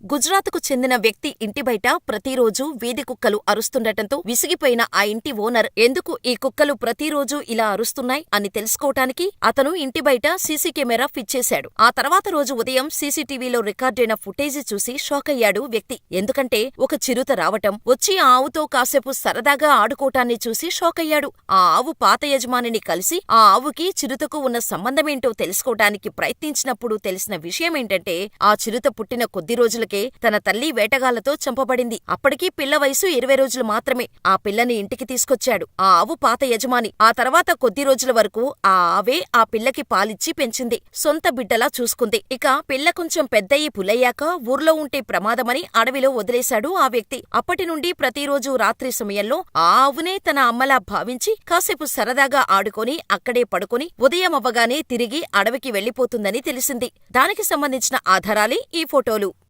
గుజరాత్కు చెందిన వ్యక్తి ఇంటి బయట ప్రతిరోజూ వీధి కుక్కలు అరుస్తుండటంతో విసిగిపోయిన ఆ ఇంటి ఓనర్ ఎందుకు ఈ కుక్కలు ప్రతిరోజూ ఇలా అరుస్తున్నాయి అని తెలుసుకోవటానికి అతను ఇంటి బయట సీసీ కెమెరా ఫిట్ చేశాడు. ఆ తర్వాత రోజు ఉదయం సీసీటీవీలో రికార్డైన ఫుటేజీ చూసి షాక్ అయ్యాడు వ్యక్తి. ఎందుకంటే ఒక చిరుత రావటం వచ్చి ఆ ఆవుతో కాసేపు సరదాగా ఆడుకోటాన్ని చూసి షాక్ అయ్యాడు ఆ ఆవు పాత యజమానిని కలిసి ఆ ఆవుకి చిరుతకు ఉన్న సంబంధమేంటో తెలుసుకోవటానికి ప్రయత్నించినప్పుడు తెలిసిన విషయమేంటంటే ఆ చిరుత పుట్టిన కొద్ది రోజులకే తన తల్లి వేటగాళ్ళతో చంపబడింది. అప్పటికీ పిల్ల వయసు ఇరవై రోజులు మాత్రమే. ఆ పిల్లని ఇంటికి తీసుకొచ్చాడు. ఆ ఆవు పాత యజమాని. ఆ తర్వాత కొద్ది రోజుల వరకు ఆ ఆవే ఆ పిల్లకి పాలిచ్చి పెంచింది. సొంత బిడ్డలా చూసుకుంది. ఇక పిల్ల కొంచెం పెద్దయి పులయ్యాక ఊర్లో ఉంటే ప్రమాదమని అడవిలో వదిలేశాడు ఆ వ్యక్తి. అప్పటి నుండి ప్రతిరోజు రాత్రి సమయంలో ఆ ఆవునే తన అమ్మలా భావించి కాసేపు సరదాగా ఆడుకొని అక్కడే పడుకొని ఉదయం అవ్వగానే తిరిగి అడవికి వెళ్ళిపోతుందని తెలిసింది. దానికి సంబంధించిన ఆధారాలే ఈ ఫోటోలు.